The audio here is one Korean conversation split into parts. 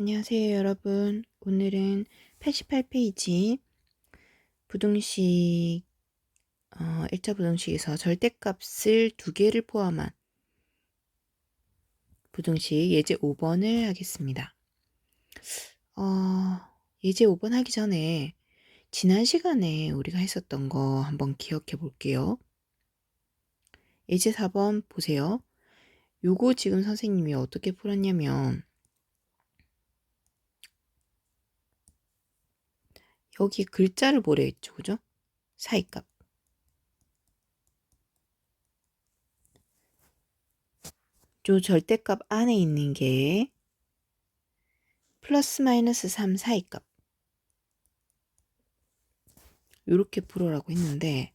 안녕하세요, 여러분. 오늘은 88페이지 부등식, 어, 1차 부등식에서 절대값을 두 개를 포함한 부등식 예제 5번을 하겠습니다. 어, 예제 5번 하기 전에 지난 시간에 우리가 했었던 거 한번 기억해 볼게요. 예제 4번 보세요. 요거 지금 선생님이 어떻게 풀었냐면 여기 글자를 보려 했죠. 그죠? 사이값. 요 절대값 안에 있는 게 플러스 마이너스 3 사이값. 요렇게 풀어라고 했는데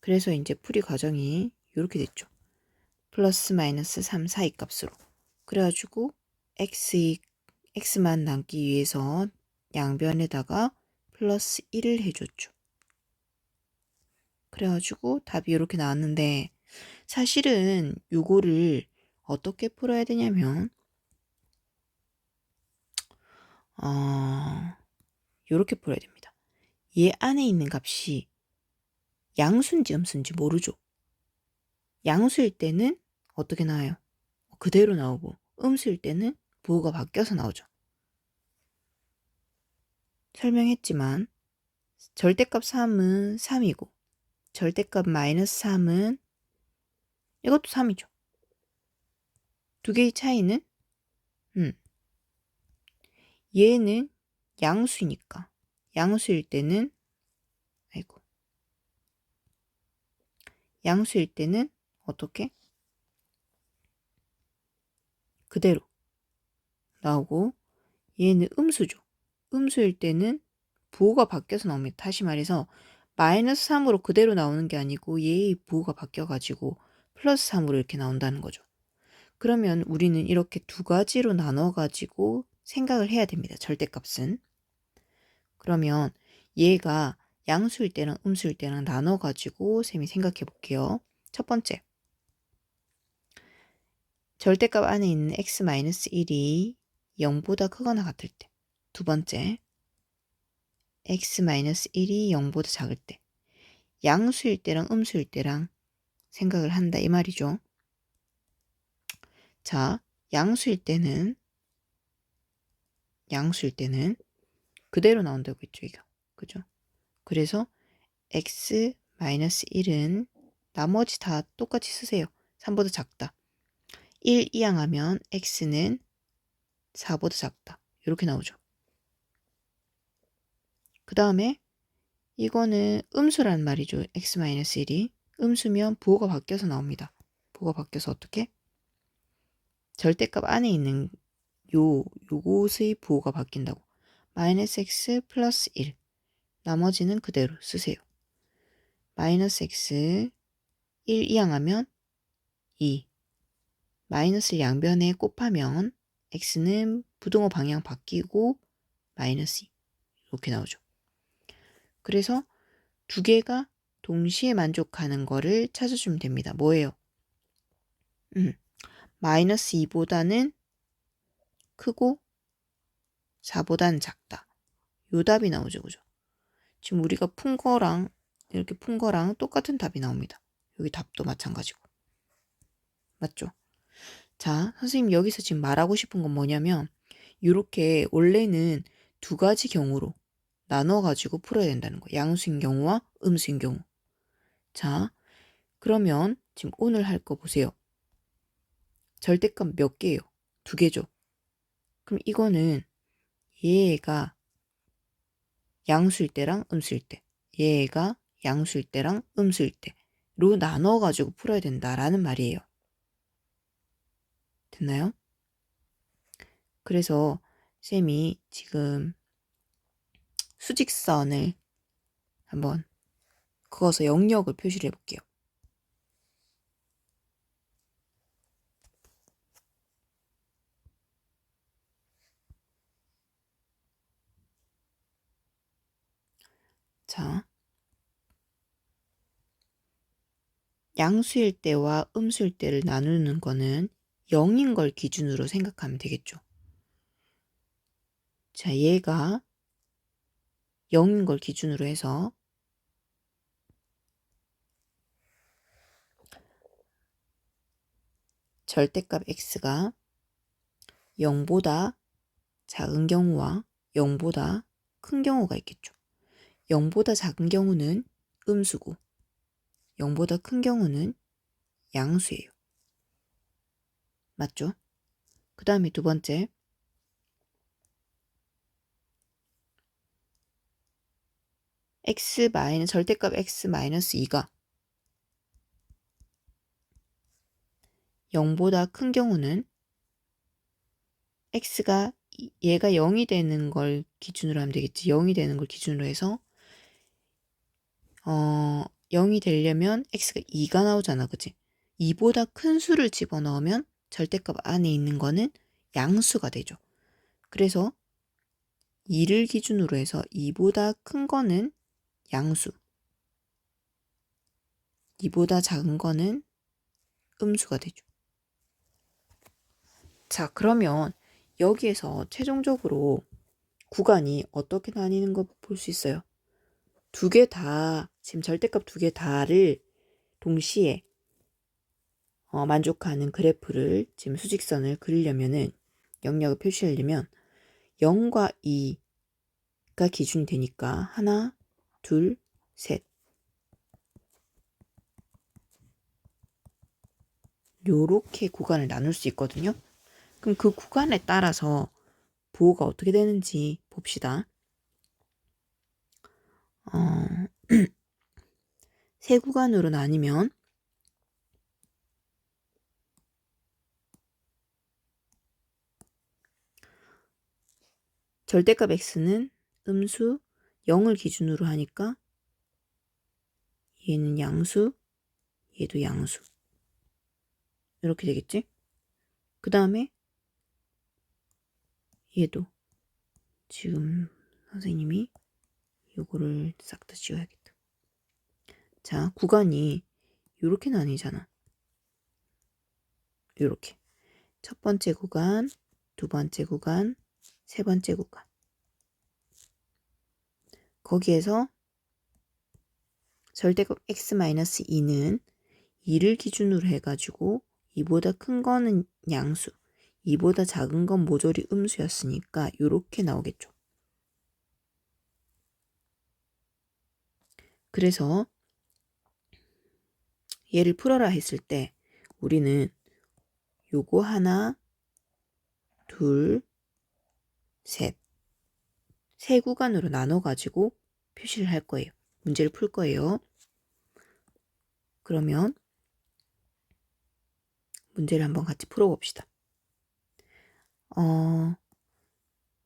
그래서 이제 풀이 과정이 요렇게 됐죠. 플러스 마이너스 3 사이 값으로. 그래가지고 x, x만 남기 위해서 양변에다가 플러스 1을 해줬죠. 그래가지고 답이 이렇게 나왔는데 사실은 요거를 어떻게 풀어야 되냐면 어, 요렇게 풀어야 됩니다. 얘 안에 있는 값이 양수인지 음수인지 모르죠. 양수일 때는 어떻게 나와요? 그대로 나오고 음수일 때는 부호가 바뀌어서 나오죠. 설명했지만 절대값 3은 3이고 절대값 마이너스 3은 이것도 3이죠. 두 개의 차이는 음. 얘는 양수이니까 양수일 때는 아이고 양수일 때는 어떻게 그대로 나오고 얘는 음수죠. 음수일 때는 부호가 바뀌어서 나옵니다. 다시 말해서 마이너스 3으로 그대로 나오는 게 아니고 얘의 부호가 바뀌어가지고 플러스 3으로 이렇게 나온다는 거죠. 그러면 우리는 이렇게 두 가지로 나눠가지고 생각을 해야 됩니다. 절대값은. 그러면 얘가 양수일 때랑 음수일 때랑 나눠가지고 쌤이 생각해 볼게요. 첫 번째. 절대값 안에 있는 x-1이 0보다 크거나 같을 때. 두 번째, x-1이 0보다 작을 때. 양수일 때랑 음수일 때랑 생각을 한다 이 말이죠. 자, 양수일 때는 양수일 때는 그대로 나온다고 했죠, 이거. 그죠? 그래서 x-1은 나머지 다 똑같이 쓰세요. 3보다 작다. 1 이항하면 x는 4보다 작다. 이렇게 나오죠. 그 다음에 이거는 음수란 말이죠. x-1이. 음수면 부호가 바뀌어서 나옵니다. 부호가 바뀌어서 어떻게? 절대값 안에 있는 요, 요곳의 부호가 바뀐다고. 마이너스 x 플러스 1. 나머지는 그대로 쓰세요. 마이너스 x 1 이항하면 2. 마이너스 양변에 곱하면 x는 부등호 방향 바뀌고 마이너스 2. 이렇게 나오죠. 그래서 두 개가 동시에 만족하는 거를 찾아주면 됩니다. 뭐예요? 음, 마이너스 2보다는 크고 4보다는 작다. 요 답이 나오죠. 그죠? 지금 우리가 푼 거랑 이렇게 푼 거랑 똑같은 답이 나옵니다. 여기 답도 마찬가지고. 맞죠? 자, 선생님 여기서 지금 말하고 싶은 건 뭐냐면 이렇게 원래는 두 가지 경우로 나눠가지고 풀어야 된다는 거예요. 양수인 경우와 음수인 경우. 자, 그러면 지금 오늘 할 거 보세요. 절대값 몇 개예요? 두 개죠. 그럼 이거는 얘가 양수일 때랑 음수일 때, 얘가 양수일 때랑 음수일 때로 나눠가지고 풀어야 된다라는 말이에요. 됐나요? 그래서 쌤이 지금 수직선을 한번 그어서 영역을 표시를 해볼게요. 자, 양수일 때와 음수일 때를 나누는 거는 0인 걸 기준으로 생각하면 되겠죠. 자, 얘가 0인 걸 기준으로 해서 절대값 x가 0보다 작은 경우와 0보다 큰 경우가 있겠죠. 0보다 작은 경우는 음수고 0보다 큰 경우는 양수예요. 맞죠? 그 다음에 두 번째 x 마이너 절대값 x 마이너스 2가 0보다 큰 경우는 x가 이- 얘가 0이 되는 걸 기준으로 하면 되겠지. 0이 되는 걸 기준으로 해서 어 0이 되려면 x가 2가 나오잖아. 그치? 2보다 큰 수를 집어넣으면 절대값 안에 있는 거는 양수가 되죠. 그래서 2를 기준으로 해서 2보다 큰 거는 양수. 2보다 작은 거는 음수가 되죠. 자, 그러면 여기에서 최종적으로 구간이 어떻게 나뉘는 거 볼 수 있어요. 두 개 다, 지금 절대값 두 개 다를 동시에 어, 만족하는 그래프를 지금 수직선을 그리려면은 영역을 표시하려면 0과 2가 기준이 되니까 하나, 둘, 셋. 요렇게 구간을 나눌 수 있거든요. 그럼 그 구간에 따라서 보호가 어떻게 되는지 봅시다. 어, 세 구간으로 나뉘면 절대값 x는 음수 0을 기준으로 하니까 얘는 양수, 얘도 양수. 이렇게 되겠지? 그 다음에 얘도 지금 선생님이 요거를 싹 다 지워야겠다. 자, 구간이 요렇게 나뉘잖아. 요렇게. 첫 번째 구간, 두 번째 구간, 세 번째 구간. 거기에서 절대값 x-2는 2를 기준으로 해가지고 2보다 큰 거는 양수, 2보다 작은 건 모조리 음수였으니까 이렇게 나오겠죠. 그래서 얘를 풀어라 했을 때 우리는 요거 하나, 둘, 셋, 세 구간으로 나눠가지고 표시를 할 거예요. 문제를 풀 거예요. 그러면 문제를 한번 같이 풀어봅시다. 어,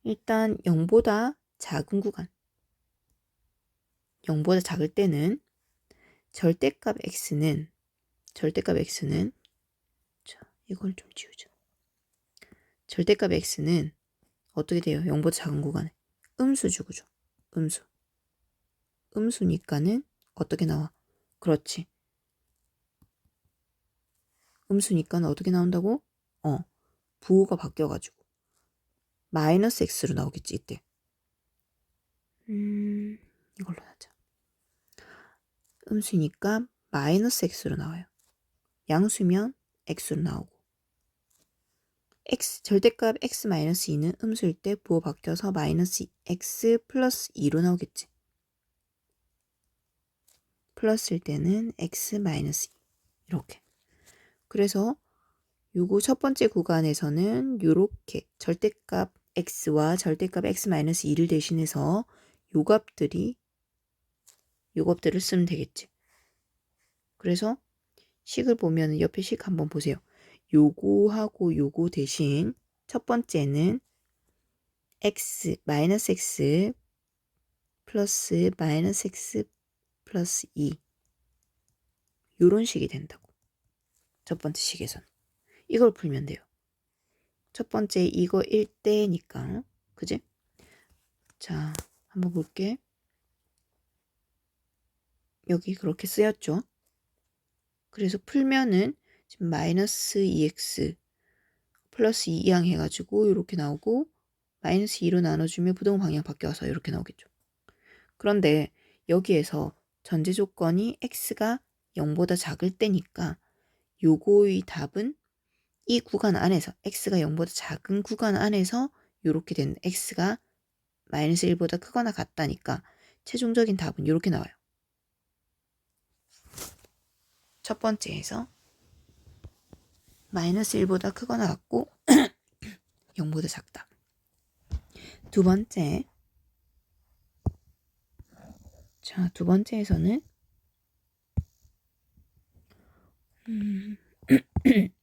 일단 0보다 작은 구간. 0보다 작을 때는 절대값 x는 절대값 x는 자, 이걸 좀 지우자. 절대값 x는 어떻게 돼요? 0보다 작은 구간에 음수죠, 그죠? 음수. 음수니까는 어떻게 나와? 그렇지. 음수니까는 어떻게 나온다고? 어, 부호가 바뀌어가지고 마이너스 x로 나오겠지 이때. 음, 이걸로 하자. 음수니까 마이너스 x로 나와요. 양수면 x로 나오고. X 절대값 x 마이너스 2는 음수일 때 부호 바뀌어서 마이너스 x 플러스 2로 나오겠지. 플러스일 때는 x 마이너스 2 이렇게. 그래서 요거 첫 번째 구간에서는 요렇게 절대값 x와 절대값 x 마이너스 2를 대신해서 요 값들이 요 값들을 쓰면 되겠지. 그래서 식을 보면 옆에 식 한번 보세요. 요거하고 요거 대신 첫 번째는 x 마이너스 x 플러스 마이너스 x 플러스 2 요런 식이 된다고. 첫 번째 식에서는. 이걸 풀면 돼요. 첫 번째 이거 1대니까 그지? 자 한번 볼게. 여기 그렇게 쓰였죠. 그래서 풀면은 지금 마이너스 2x 플러스 2항 해가지고 이렇게 나오고 마이너스 2로 나눠주면 부동 방향 바뀌어서 이렇게 나오겠죠. 그런데 여기에서 전제 조건이 x가 0보다 작을 때니까 요거의 답은 이 구간 안에서 x가 0보다 작은 구간 안에서 이렇게 된 x가 마이너스 1보다 크거나 같다니까 최종적인 답은 이렇게 나와요. 첫 번째에서 마이너스 1보다 크거나 같고 0보다 작다. 두 번째 자, 두 번째에서는 음,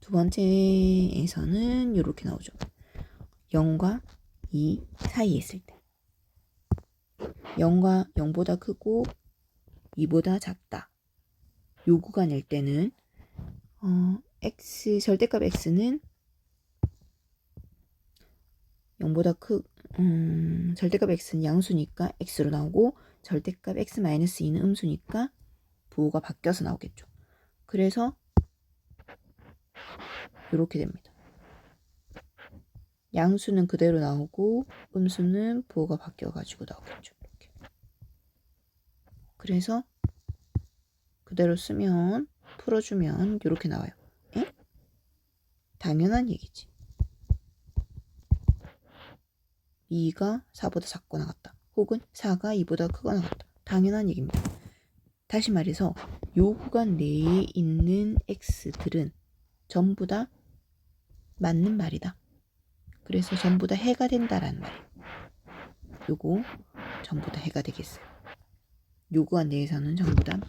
두 번째에서는 이렇게 나오죠. 0과 2 사이에 있을 때 0과 0보다 크고 2보다 작다. 요 구간일 때는 어, x 절대값 x는 0보다 크 음, 절대값 x는 양수니까 x로 나오고 절대값 x-2는 음수니까 부호가 바뀌어서 나오겠죠. 그래서 이렇게 됩니다. 양수는 그대로 나오고 음수는 부호가 바뀌어 가지고 나오겠죠. 이렇게. 그래서 그대로 쓰면 풀어주면 이렇게 나와요. 에? 당연한 얘기지. 2가 4보다 작거나 같다. 혹은 4가 2보다 크거나 같다. 당연한 얘기입니다. 다시 말해서 요 구간 내에 있는 x들은 전부 다 맞는 말이다. 그래서 전부 다 해가 된다라는 말이에요. 요거 전부 다 해가 되겠어요. 요 구간 내에서는 전부 다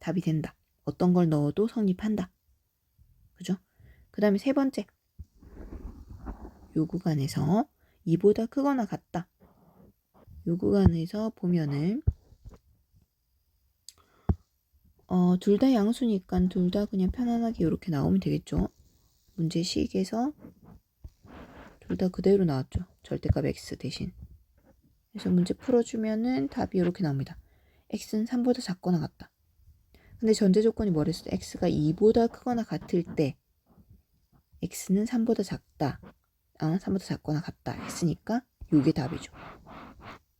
답이 된다. 어떤 걸 넣어도 성립한다. 그죠? 그 다음에 세 번째. 요 구간에서 2보다 크거나 같다. 요 구간에서 보면은 어, 둘 다 양수니까 둘 다 그냥 편안하게 이렇게 나오면 되겠죠. 문제 식에서 둘 다 그대로 나왔죠. 절대값 x 대신. 그래서 문제 풀어주면은 답이 이렇게 나옵니다. x는 3보다 작거나 같다. 근데 전제 조건이 뭐랬어? x가 2보다 크거나 같을 때 x는 3보다 작다. 아, 3보다 작거나 같다 했으니까 이게 답이죠.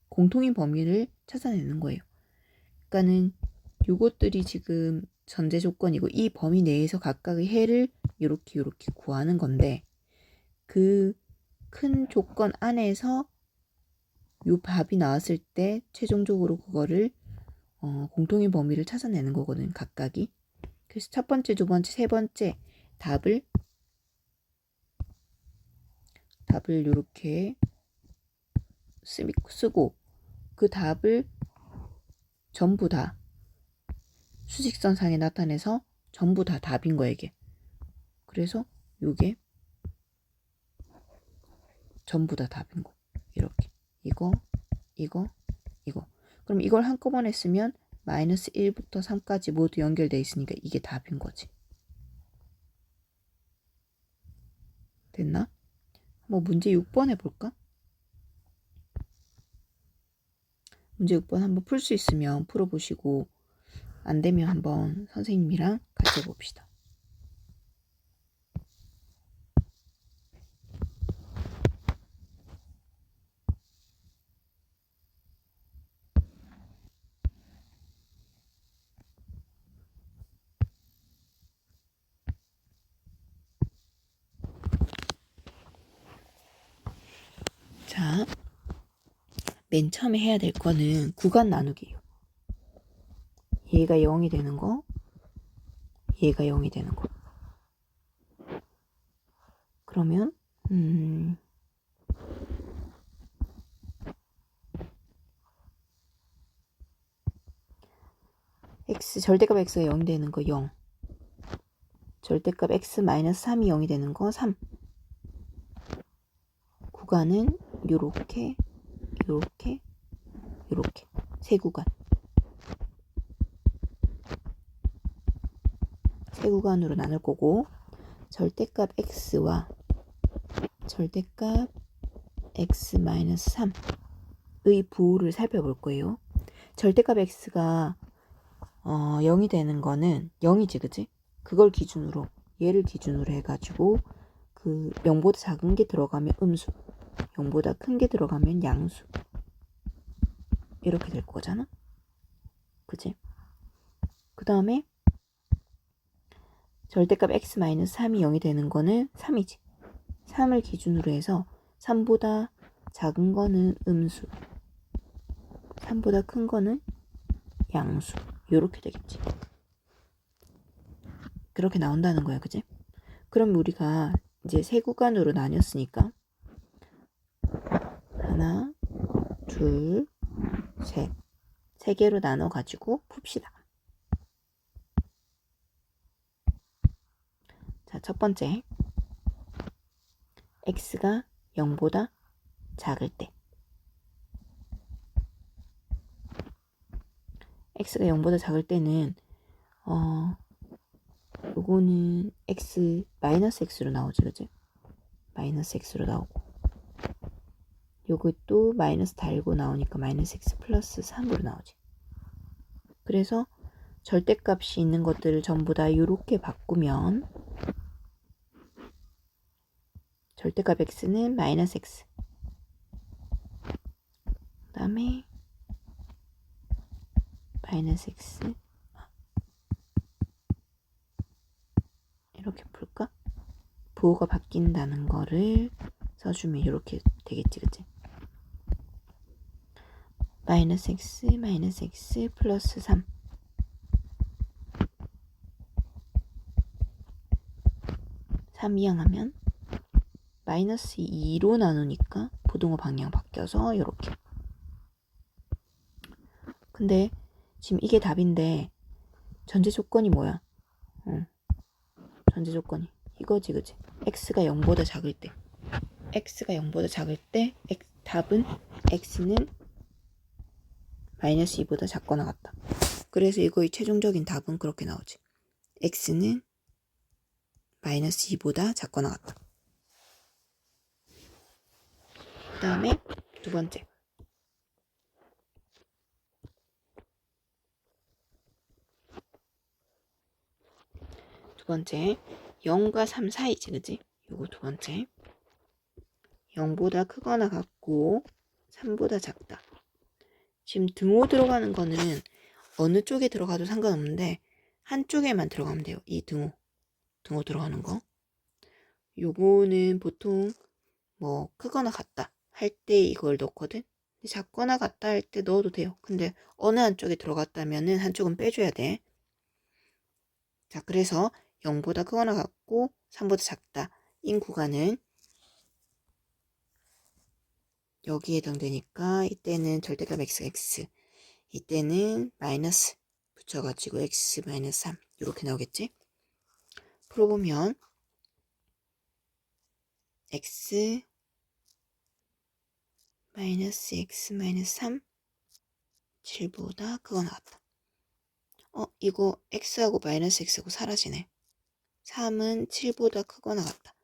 공통인 범위를 찾아내는 거예요. 그러니까는 요것들이 지금 전제 조건이고 이 범위 내에서 각각의 해를 이렇게 이렇게 구하는 건데 그 큰 조건 안에서 요 답이 나왔을 때 최종적으로 그거를 어, 공통인 범위를 찾아내는 거거든 각각이. 그래서 첫 번째, 두 번째, 세 번째 답을 답을 이렇게 쓰고 그 답을 전부 다 수직선 상에 나타내서 전부 다 답인 거야 이게. 그래서 요게 전부 다 답인 거. 이렇게 이거 이거 이거. 그럼 이걸 한꺼번에 쓰면 마이너스 1부터 3까지 모두 연결돼 있으니까 이게 답인 거지. 됐나? 뭐 문제 6번 해볼까? 문제 6번 한번 풀 수 있으면 풀어보시고 안 되면 한번 선생님이랑 같이 해봅시다. 자, 맨 처음에 해야 될 거는 구간 나누기예요. 얘가 0이 되는 거, 얘가 0이 되는 거. 그러면 음, x 절대값 x가 0이 되는 거 0. 절대값 x 마이너스 3이 0이 되는 거 3. 구간은 요렇게 요렇게 요렇게 세 구간 세 구간으로 나눌 거고 절대값 x와 절대값 x-3의 부호를 살펴볼 거예요. 절대값 x가 어, 0이 되는 거는 0이지 그지? 그걸 기준으로 얘를 기준으로 해가지고 그 0보다 작은 게 들어가면 음수, 0보다 큰 게 들어가면 양수. 이렇게 될 거잖아. 그지? 그 다음에 절대값 x-3이 0이 되는 거는 3이지. 3을 기준으로 해서 3보다 작은 거는 음수, 3보다 큰 거는 양수. 요렇게 되겠지. 그렇게 나온다는 거야, 그지? 그럼 우리가 이제 세 구간으로 나뉘었으니까 하나, 둘, 셋. 세 개로 나눠 가지고 풉시다. 자, 첫 번째. x가 0보다 작을 때. x가 0보다 작을 때는 어 요거는 x 마이너스 x로 나오지 그지? 마이너스 x로 나오고 요것도 마이너스 달고 나오니까 마이너스 x 플러스 3으로 나오지. 그래서 절대값이 있는 것들을 전부 다 이렇게 바꾸면 절대값 x는 마이너스 x 그 다음에 마이너스 x 이렇게 풀까? 부호가 바뀐다는 거를 써주면 이렇게 되겠지 그치? 마이너스 x 마이너스 x 플러스 3 3 이항하면 마이너스 2로 나누니까 부동호 방향 바뀌어서 이렇게 근데 지금 이게 답인데 전제 조건이 뭐야? 어. 전제 조건이 이거지 그지? x가 0보다 작을 때 x가 0보다 작을 때 x, 답은 x는 마이너스 2보다 작거나 같다. 그래서 이거의 최종적인 답은 그렇게 나오지. x는 마이너스 2보다 작거나 같다. 그 다음에 두 번째. 두 번째. 0과 3 사이지, 그지? 요거 두 번째. 0보다 크거나 같고 3보다 작다. 지금 등호 들어가는 거는 어느 쪽에 들어가도 상관없는데 한쪽에만 들어가면 돼요. 이 등호. 등호 들어가는 거. 요거는 보통 뭐 크거나 같다 할 때 이걸 넣거든. 작거나 같다 할 때 넣어도 돼요. 근데 어느 한쪽에 들어갔다면은 한쪽은 빼줘야 돼. 자, 그래서 0보다 크거나 같고 3보다 작다. 인 구간은 여기에 해당되니까 이때는 절대값 x x 이때는 마이너스 붙여가지고 x 마이너스 3 이렇게 나오겠지? 풀어보면 x 마이너스 x 마이너스 3 7보다 크거나 같다. 어 이거 x하고 마이너스 x하고 사라지네. 3은 7보다 크거나 같다.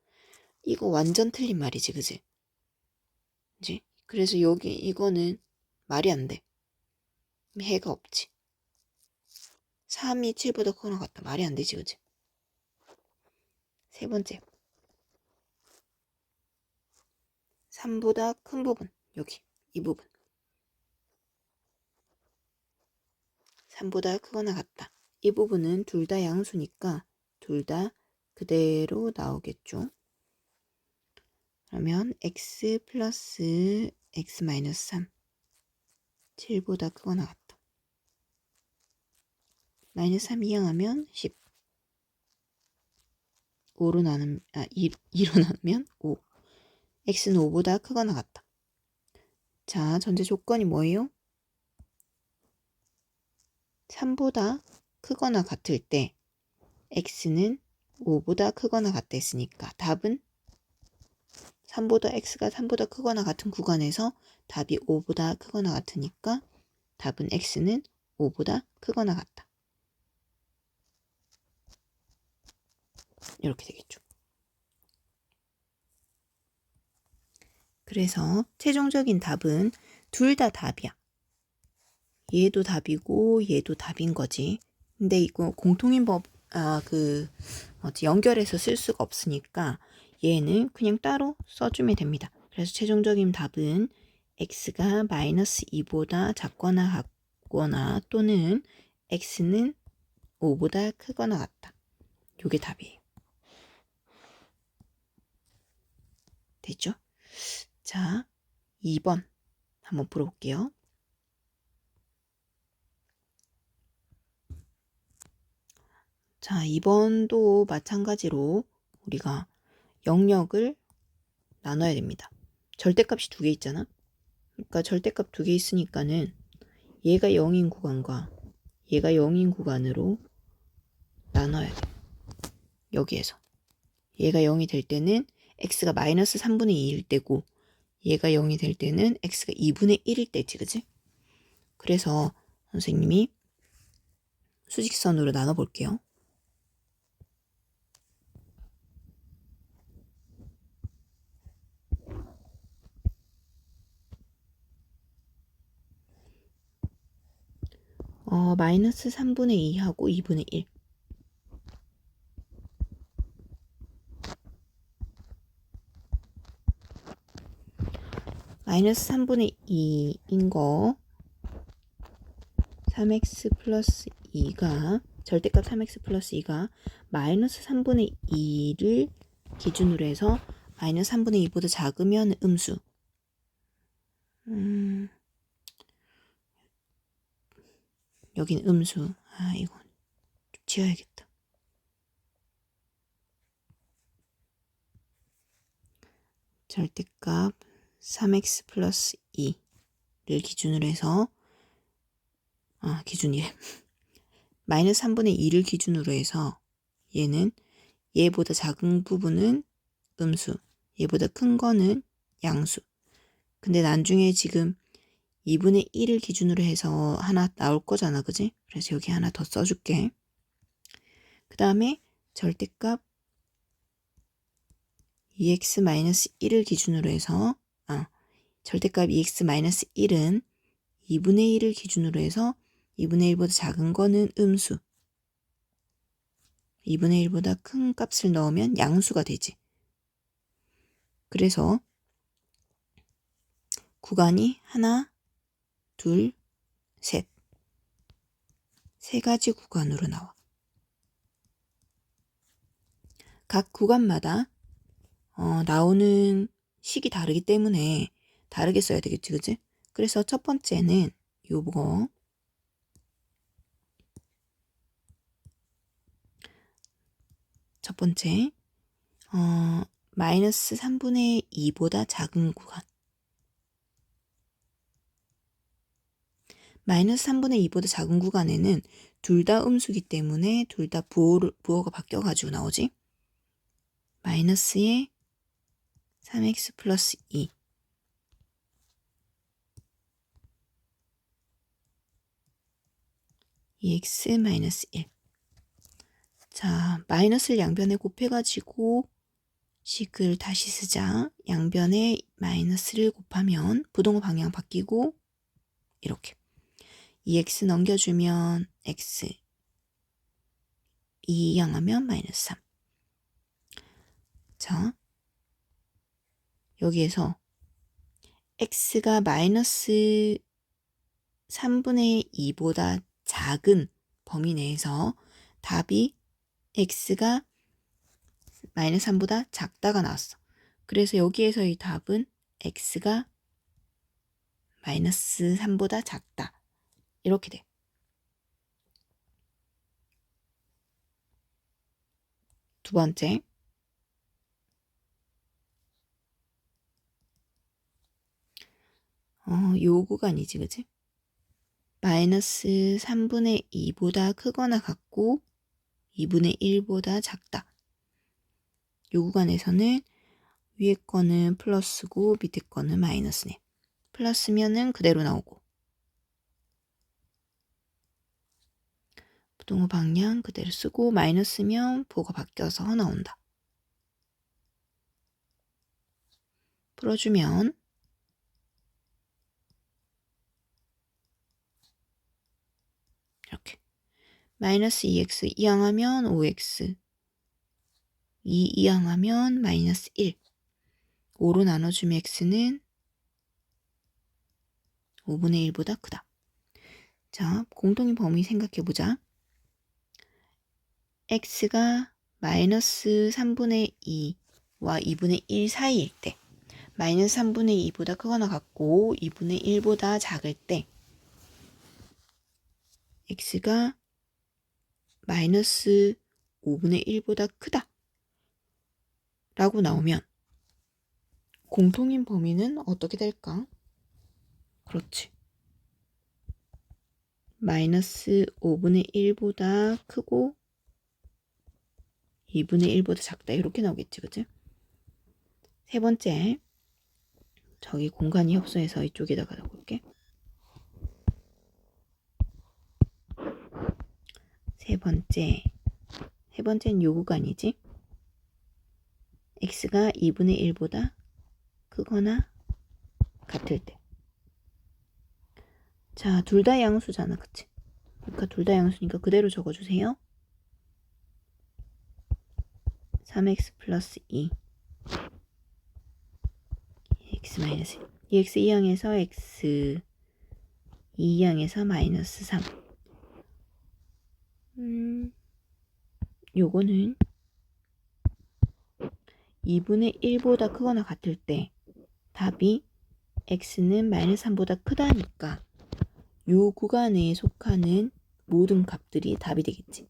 이거 완전 틀린 말이지 그지? 그지? 그래서 여기 이거는 말이 안 돼. 해가 없지. 3이 7보다 크거나 같다. 말이 안 되지, 그지? 세 번째. 3보다 큰 부분. 여기. 이 부분. 3보다 크거나 같다. 이 부분은 둘 다 양수니까 둘 다 그대로 나오겠죠. 그러면 x 플러스 x 마이너스 3 7보다 크거나 같다. 마이너스 3 이항하면 10 5로 나누면 아 2, 2로 나누면 5 x는 5보다 크거나 같다. 자 전제 조건이 뭐예요? 3보다 크거나 같을 때 x는 5보다 크거나 같다 했으니까 답은 3보다 x가 3보다 크거나 같은 구간에서 답이 5보다 크거나 같으니까 답은 x는 5보다 크거나 같다. 이렇게 되겠죠. 그래서 최종적인 답은 둘 다 답이야. 얘도 답이고 얘도 답인 거지. 근데 이거 공통인 법, 아, 그, 뭐지, 연결해서 쓸 수가 없으니까 얘는 그냥 따로 써주면 됩니다. 그래서 최종적인 답은 x가 마이너스 2보다 작거나 같거나 또는 x는 5보다 크거나 같다. 요게 답이에요. 됐죠? 자, 2번 한번 풀어볼게요. 자, 2번도 마찬가지로 우리가 영역을 나눠야 됩니다. 절대값이 두 개 있잖아. 그러니까 절대값 두 개 있으니까는 얘가 0인 구간과 얘가 0인 구간으로 나눠야 돼. 여기에서. 얘가 0이 될 때는 x가 마이너스 3분의 2일 때고 얘가 0이 될 때는 x가 2분의 1일 때지, 그지? 그래서 선생님이 수직선으로 나눠볼게요. 어, 마이너스 3분의 2하고 2분의 1. 마이너스 3분의 2인 거 3x 플러스 2가 절대값 3x 플러스 2가 마이너스 3분의 2를 기준으로 해서 마이너스 3분의 2보다 작으면 음수 음, 여긴 음수. 아 이건 좀 지워야겠다. 절대값 3x 플러스 2를 기준으로 해서 아 기준이래. 마이너스 3분의 2를 기준으로 해서 얘는 얘보다 작은 부분은 음수 얘보다 큰 거는 양수. 근데 나중에 지금 2분의 1을 기준으로 해서 하나 나올 거잖아 그지? 그래서 여기 하나 더 써줄게 그 다음에 절대값 2x-1을 기준으로 해서 아, 절대값 2x-1은 2분의 1을 기준으로 해서 2분의 1보다 작은 거는 음수 2분의 1보다 큰 값을 넣으면 양수가 되지. 그래서 구간이 하나, 둘, 셋. 세 가지 구간으로 나와. 각 구간마다 어, 나오는 식이 다르기 때문에 다르게 써야 되겠지, 그지? 그래서 첫 번째는 요거 첫 번째 어, 마이너스 3분의 2보다 작은 구간 마이너스 3분의 2보다 작은 구간에는 둘 다 음수기 때문에 둘 다 부호를, 부호가 바뀌어가지고 나오지. 마이너스에 3x 플러스 2 2x 마이너스 1 자, 마이너스를 양변에 곱해가지고 식을 다시 쓰자. 양변에 마이너스를 곱하면 부동호 방향 바뀌고 이렇게 2x 넘겨주면 x 2 양하면 마이너스 3 자, 여기에서 x가 마이너스 3분의 2보다 작은 범위 내에서 답이 x가 마이너스 3보다 작다가 나왔어. 그래서 여기에서의 답은 x가 마이너스 3보다 작다. 이렇게 돼. 두 번째. 어, 요 구간이지, 그지? 마이너스 3분의 2보다 크거나 같고 2분의 1보다 작다. 요 구간에서는 위에 거는 플러스고 밑에 거는 마이너스네. 플러스면은 그대로 나오고 동호 방향 그대로 쓰고 마이너스면 보가 바뀌어서 나온다. 풀어주면 이렇게 마이너스 2x 이항하면 5x 2 이항하면 마이너스 1. 5로 나눠주면 x는 5분의 1보다 크다. 자, 공통인 범위 생각해보자. X가 마이너스 3분의 2와 2분의 1 사이일 때 마이너스 3분의 2보다 크거나 같고 2분의 1보다 작을 때 x가 마이너스 5분의 1보다 크다 라고 나오면 공통인 범위는 어떻게 될까? 그렇지. 마이너스 5분의 1보다 크고 2분의 1보다 작다 이렇게 나오겠지 그치? 세 번째 저기 공간이 협소해서 이쪽에다가 넣어볼게 세 번째 세 번째는 요 구간이지 x가 2분의 1보다 크거나 같을 때 자, 둘 다 양수잖아, 그치? 그러니까 둘 다 양수니까 그대로 적어주세요. 3x 플러스 2 x 마이너스 1 2x 2항에서 x 2항에서 마이너스 3 음, 요거는 2분의 1보다 크거나 같을 때 답이 x는 마이너스 3보다 크다니까. 요 구간에 속하는 모든 값들이 답이 되겠지.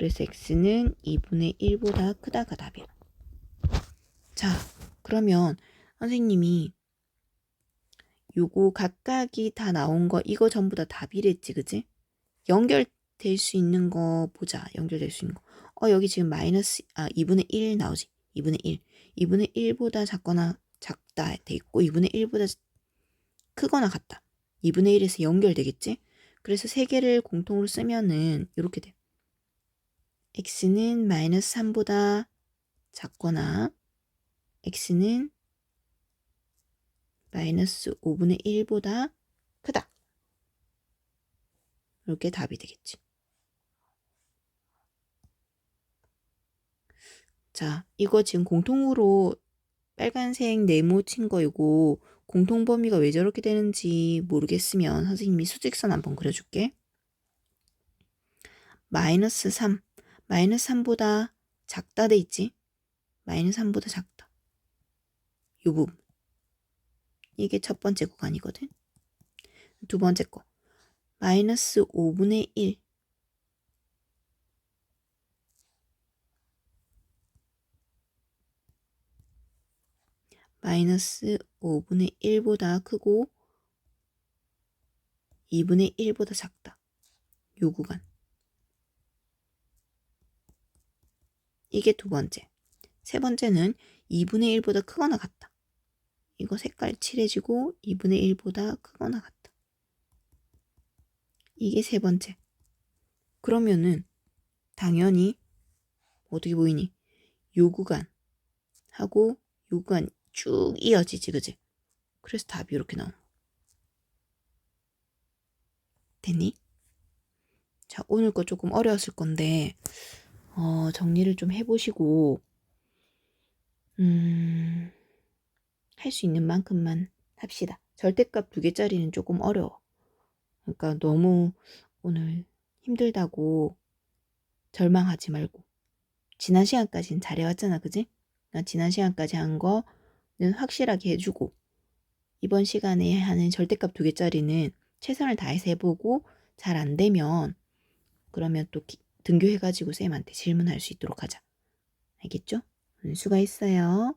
그래서 x는 2분의 1보다 크다가 답이야. 자, 그러면 선생님이 요거 각각이 다 나온 거 이거 전부 다 답이랬지, 그지? 연결될 수 있는 거 보자. 연결될 수 있는 거. 어, 여기 지금 마이너스 아 2분의 1 나오지. 2분의 1. 2분의 1보다 작거나 작다 돼 있고 2분의 1보다 크거나 같다. 2분의 1에서 연결되겠지? 그래서 세 개를 공통으로 쓰면은 이렇게 돼. X는 마이너스 3보다 작거나 x는 마이너스 5분의 1보다 크다. 이렇게 답이 되겠지. 자, 이거 지금 공통으로 빨간색 네모 친 거이고 공통 범위가 왜 저렇게 되는지 모르겠으면 선생님이 수직선 한번 그려줄게. 마이너스 3. 마이너스 3보다 작다 돼 있지? 마이너스 3보다 작다. 요 부분. 이게 첫 번째 구간이거든. 두 번째 거. 마이너스 5분의 1. 마이너스 5분의 1보다 크고 2분의 1보다 작다. 요 구간. 이게 두 번째. 세 번째는 2분의 1보다 크거나 같다. 이거 색깔 칠해지고 2분의 1보다 크거나 같다. 이게 세 번째. 그러면은 당연히 어떻게 보이니? 요 구간 하고 요 구간 쭉 이어지지, 그지? 그래서 답이 이렇게 나오는 거. 됐니? 자, 오늘 거 조금 어려웠을 건데, 어, 정리를 좀 해보시고, 음, 할 수 있는 만큼만 합시다. 절대값 두 개짜리는 조금 어려워. 그러니까 너무 오늘 힘들다고 절망하지 말고. 지난 시간까지는 잘해왔잖아, 그지? 나 지난 시간까지 한거 확실하게 해주고 이번 시간에 하는 절대값 두 개짜리는 최선을 다해서 해보고 잘 안 되면 그러면 또 등교해가지고 쌤한테 질문할 수 있도록 하자. 알겠죠? 수고했어요.